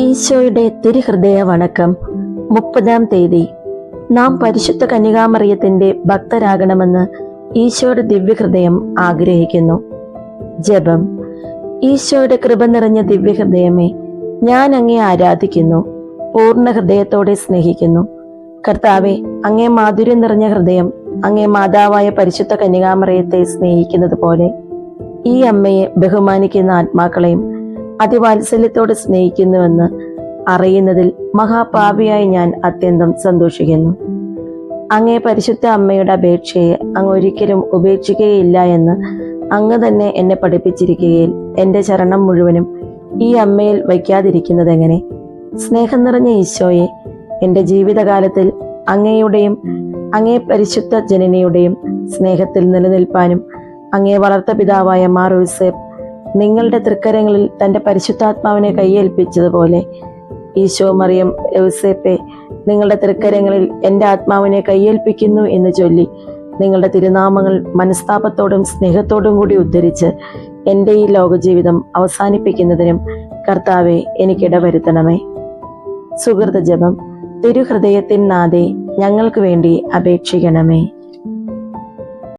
ഈശോയുടെ തിരുഹൃദയ വണക്കം. മുപ്പതാം തീയതി. നാം പരിശുദ്ധ കന്യകാമറിയത്തിന്റെ ഭക്തരാകണമെന്ന് ഈശോയുടെ ദിവ്യഹൃദയം ആഗ്രഹിക്കുന്നു. ജപം. ഈശോയുടെ കൃപ നിറഞ്ഞ ദിവ്യഹൃദയമേ ഞാൻ അങ്ങേ ആരാധിക്കുന്നു. പൂർണ ഹൃദയത്തോടെ സ്നേഹിക്കുന്നു. കർത്താവെ അങ്ങേ മാധുര്യം നിറഞ്ഞ ഹൃദയം അങ്ങേ മാതാവായ പരിശുദ്ധ കന്യകാമറിയത്തെ സ്നേഹിക്കുന്നത് പോലെ ഈ അമ്മയെ ബഹുമാനിക്കുന്ന ആത്മാക്കളെയും അതിവാത്സല്യത്തോടെ സ്നേഹിക്കുന്നുവെന്ന് അറിയുന്നതിൽ മഹാപാപിയായി ഞാൻ അത്യന്തം സന്തോഷിക്കുന്നു. അങ്ങേ പരിശുദ്ധ അമ്മയുടെ അപേക്ഷയെ അങ്ങ് ഒരിക്കലും ഉപേക്ഷിക്കുകയില്ല എന്ന് അങ്ങ് തന്നെ എന്നെ പഠിപ്പിച്ചിരിക്കുകയിൽ എന്റെ ചരണം മുഴുവനും ഈ അമ്മയിൽ വയ്ക്കാതിരിക്കുന്നതെങ്ങനെ? സ്നേഹം നിറഞ്ഞ ഈശോയെ എന്റെ ജീവിതകാലത്തിൽ അങ്ങയുടെയും അങ്ങേ പരിശുദ്ധ ജനനയുടെയും സ്നേഹത്തിൽ നിലനിൽപ്പാനും അങ്ങേ വളർത്ത പിതാവായ മാർ നിങ്ങളുടെ തൃക്കരങ്ങളിൽ തന്റെ പരിശുദ്ധാത്മാവിനെ കൈയേൽപ്പിച്ചതുപോലെ ഈശോ മറിയം യൗസേപ്പെ നിങ്ങളുടെ തൃക്കരങ്ങളിൽ എന്റെ ആത്മാവിനെ കൈയേൽപ്പിക്കുന്നു എന്ന് ചൊല്ലി നിങ്ങളുടെ തിരുനാമങ്ങൾ മനസ്താപത്തോടും സ്നേഹത്തോടും കൂടി ഉദ്ധരിച്ച് എന്റെ ഈ ലോകജീവിതം അവസാനിപ്പിക്കുന്നതിനും കർത്താവെ എനിക്കിടവരുത്തണമേ സുഹൃത ജപം തിരുഹൃദയത്തിൻ നാദേ ഞങ്ങൾക്ക് വേണ്ടി അപേക്ഷിക്കണമേ.